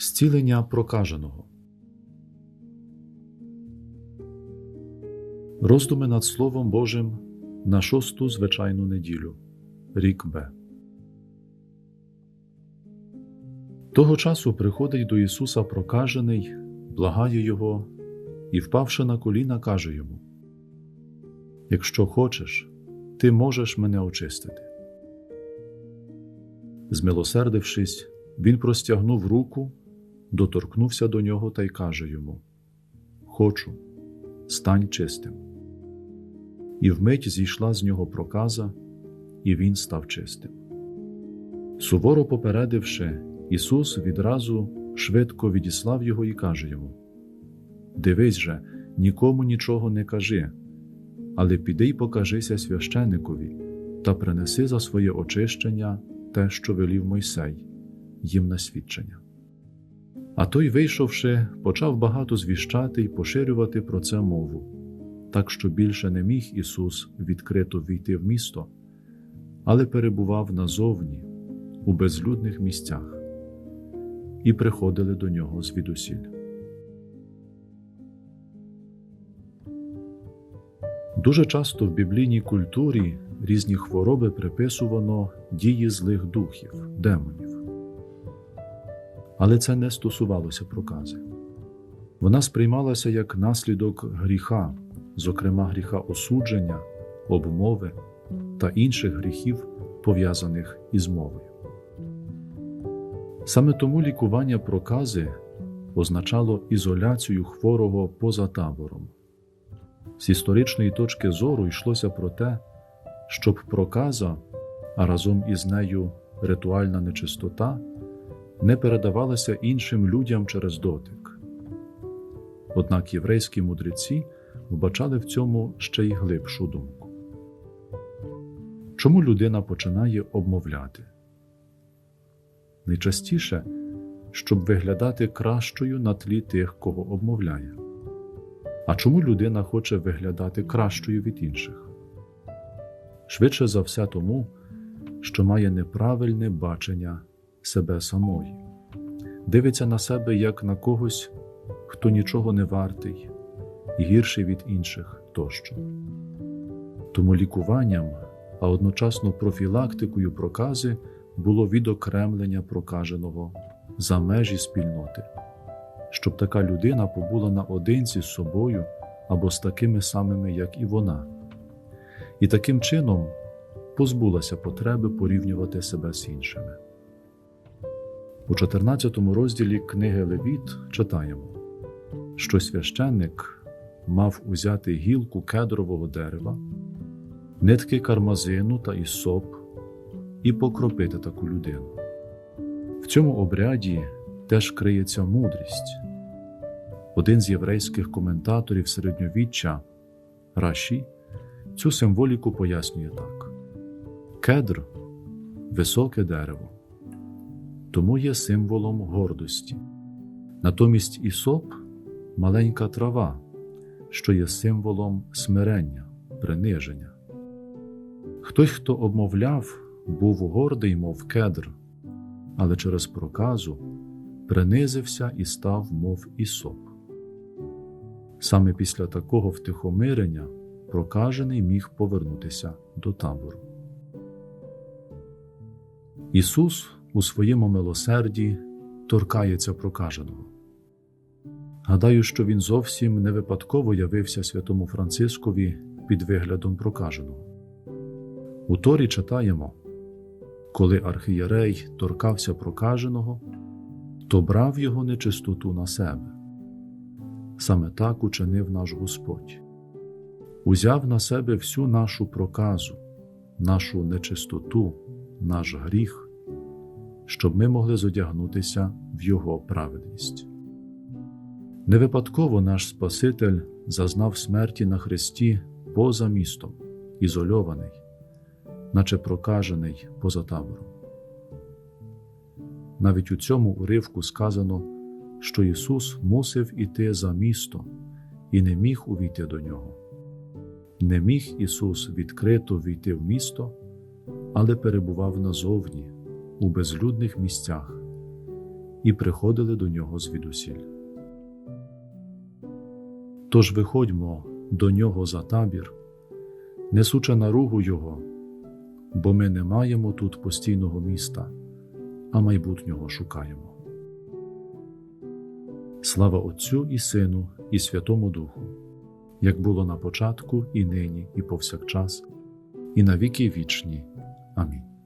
Зцілення прокаженого. Роздуми над Словом Божим на шосту звичайну неділю. Рік Б. Того часу приходить до Ісуса прокажений, благає Його і, впавши на коліна, каже йому: Якщо хочеш, ти можеш мене очистити. Змилосердившись, він простягнув руку, доторкнувся до нього та й каже йому: Хочу, стань чистим. І вмить зійшла з нього проказа, і він став чистим. Суворо попередивши, Ісус відразу швидко відіслав його і каже йому: Дивись же, нікому нічого не кажи, але піди й покажися священикові та принеси за своє очищення те, що велів Мойсей, їм на свідчення. А той, вийшовши, почав багато звіщати й поширювати про це мову, так що більше не міг Ісус відкрито війти в місто, але перебував назовні, у безлюдних місцях, і приходили до нього звідусіль. Дуже часто в біблійній культурі різні хвороби приписувано дії злих духів, демонів. Але це не стосувалося прокази. Вона сприймалася як наслідок гріха, зокрема гріха осудження, обмови та інших гріхів, пов'язаних із мовою. Саме тому лікування прокази означало ізоляцію хворого поза табором. З історичної точки зору йшлося про те, щоб проказа, а разом із нею ритуальна нечистота, не передавалася іншим людям через дотик. Однак єврейські мудреці вбачали в цьому ще й глибшу думку. Чому людина починає обмовляти? Найчастіше, щоб виглядати кращою на тлі тих, кого обмовляє. А чому людина хоче виглядати кращою від інших? Швидше за все тому, що має неправильне бачення себе самої, дивиться на себе як на когось, хто нічого не вартий і гірший від інших тощо. Тому лікуванням, а одночасно профілактикою прокази було відокремлення прокаженого за межі спільноти щоб така людина побула наодинці з собою або з такими самими, як і вона, і таким чином позбулася потреби порівнювати себе з іншими. У 14 розділі книги Левіт читаємо, що священник мав узяти гілку кедрового дерева, нитки кармазину та ісоп і покропити таку людину. В цьому обряді теж криється мудрість. Один з єврейських коментаторів середньовіччя Раші цю символіку пояснює так: кедр високе дерево, тому є символом гордості. Натомість ісоп маленька трава, що є символом смирення, приниження. Хтось, хто обмовляв, був гордий, мов кедр, але через проказу принизився і став, мов ісоп. Саме після такого втихомирення прокажений міг повернутися до табору. Ісус у своєму милосерді торкається прокаженого. Гадаю, що Він зовсім не випадково явився святому Францискові під виглядом прокаженого. У Торі читаємо коли архієрей торкався прокаженого, то брав його нечистоту на себе. Саме так учинив наш Господь, узяв на себе всю нашу проказу, нашу нечистоту, наш гріх, щоб ми могли зодягнутися в Його праведність. Не випадково наш Спаситель зазнав смерті на Христі поза містом, ізольований, наче прокажений поза табором. Навіть у цьому уривку сказано, що Ісус мусив іти за місто і не міг увійти до нього. Не міг Ісус відкрито війти в місто, але перебував назовні, у безлюдних місцях, і приходили до нього звідусіль. Тож виходьмо до нього за табір, несучи наругу Його, бо ми не маємо тут постійного міста, а майбутнього шукаємо. Слава Отцю і Сину, і Святому Духу, як було на початку, і нині, і повсякчас, і на віки вічні. Амінь.